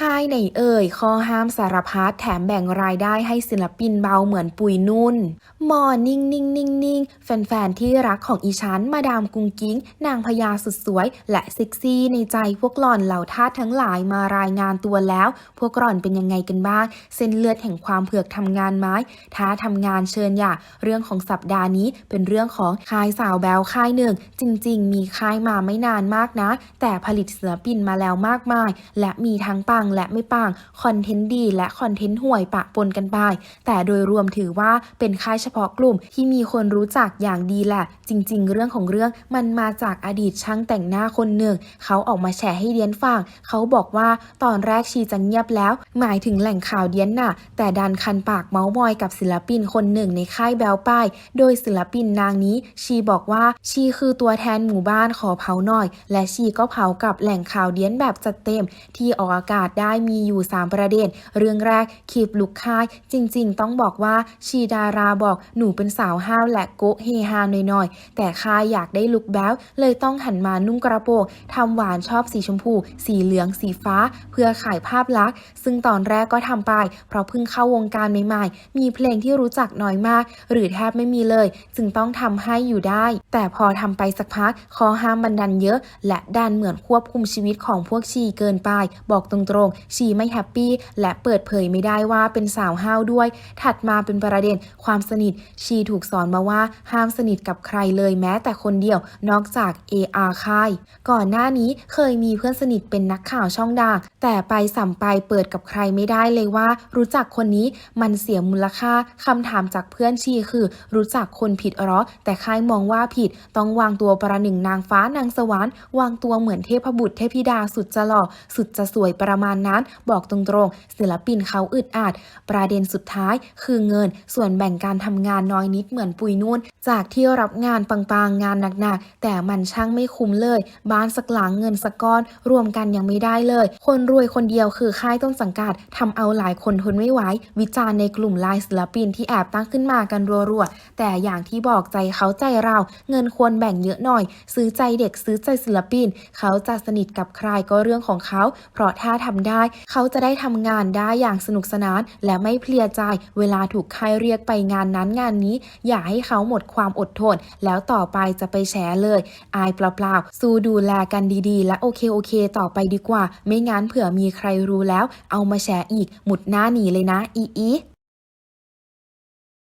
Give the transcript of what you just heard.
ค่ายไหนเอ่ยข้อห้ามสารพัดแถมแบ่งรายได้ให้ศิลปินเบาเหมือนปุยนุ่น มอนิ่งนิ่งนิ่งนิ่งแฟนๆ ที่รักของอีชันมาดามกุงกิ้ง นางพญาสุดสวย และเซ็กซี่ในใจพวกหล่อนเหล่าทาสทั้งหลายมารายงานตัวแล้ว พวกหล่อนเป็นยังไงกันบ้าง เส้นเลือดแห่งความเผือกทำงานไม้ท้าทำงานเชิญอย่าเรื่องของสัปดาห์นี้เป็นเรื่องของค่ายสาวแบวค่ายหนึ่ง จริง ๆ มีค่ายมาไม่นานมากนะ แต่ผลิตศิลปินมาแล้วมากมาย และมีทั้งปังและไม่ปังคอนเทนต์ดี และคอนเทนต์ห่วยปะปนกันไป แต่โดยรวมถือว่าเป็นค่ายเฉพาะกลุ่มที่มีคนรู้จักอย่างดีแหละ จริง ๆ เรื่องของเรื่องมันมาจากอดีตช่างแต่งหน้าคนหนึ่ง เขาออกมาแฉให้เดียนฟัง เขาบอกว่าตอนแรกชีจะเงียบแล้ว หมายถึงแหล่งข่าวเดียนน่ะ แต่ดันคันปากเมาส์มอยกับศิลปินคนหนึ่งในค่ายแบลป้าย โดยศิลปินนางนี้ ชีบอกว่าชีคือตัวแทนหมู่บ้านขอเผาหน่อย และชีก็เผากับแหล่งข่าวเดียนแบบจัดเต็มที่ออกอากาศได้มีอยู่ 3 ประเด็น เรื่องแรกคีบลุกค่าย จริง ๆ ต้องบอกว่าชีดาราบอกหนูเป็นสาวห้าวและโกะเฮฮาหน่อยๆ แต่ค่ายอยากได้ลุกแบ๊วเลยต้องหันมานุ่งกระโปรงทำหวานชอบสีชมพู สีเหลืองสีฟ้า เพื่อขายภาพลักษณ์ ซึ่งตอนแรกก็ทำไป เพราะเพิ่งเข้าวงการใหม่ๆ มีเพลงที่รู้จักน้อยมาก หรือแทบไม่มีเลย จึงต้องทำให้อยู่ได้ แต่พอทำไปสักพักคอห้ามบันดันเยอะ และดันเหมือนควบคุมชีวิตของพวกชีเกินไป บอกตรงๆชีไม่แฮปปี้และเปิดเผยไม่ได้ว่าเป็นสาวห้าวด้วย ถัดมาเป็นประเด็นความสนิท ชีถูกสอนมาว่าห้ามสนิทกับใครเลยแม้แต่คนเดียวนอกจาก AR ค่าย ก่อนหน้านี้เคยมีเพื่อนสนิทเป็นนักข่าวช่องดังแต่ไปสัมไปเปิดกับใครไม่ได้เลยว่า รู้จักคนนี้มันเสียมูลค่าคำถามจากเพื่อนชีคือ รู้จักคนผิดหรอ แต่ค่ายมองว่าผิด ต้องวางตัวประหนึ่งนางฟ้านางสวรรค์วางตัวเหมือนเทพบุตรเทพธิดาสุดจะหล่อสุดจะสวยประมาณนั้น บอกตรงๆ ศิลปินเขาอึดอัด ประเด็นสุดท้ายคือเงิน ส่วนแบ่งการทำงานน้อยนิดเหมือนปุยนุ่น จากที่รับงานปังๆ งานหนักๆ แต่มันช่างไม่คุ้มเลย บ้านสักหลังเงินสักก้อน รวมกันยังไม่ได้เลย คนรวยคนเดียวคือค่ายต้นสังกัดทำเอาหลายคนทนไม่ไหว วิจารณ์ในกลุ่มไลน์ศิลปินที่แอบตั้งขึ้นมากันรัวๆ แต่อย่างที่บอกใจเขาใจเรา เงินควรแบ่งเยอะหน่อย ซื้อใจเด็กซื้อใจศิลปิน เขาจะสนิทกับใครก็เรื่องของเขา เพราะถ้าทำได้ เขาจะได้ทำงานได้อย่างสนุกสนาน และไม่เพลียใจ เวลาถูกใครเรียกไปงานนั้นงานนี้ อย่าให้เขาหมดความอดทน แล้วต่อไปจะไปแฉเลย อายเปล่าๆ สู้ดูแลกันดีๆ และโอเคโอเค ต่อไปดีกว่า ไม่งั้นเผื่อมีใครรู้แล้ว เอามาแฉอีก หมุดหน้าหนีเลยนะ อีอี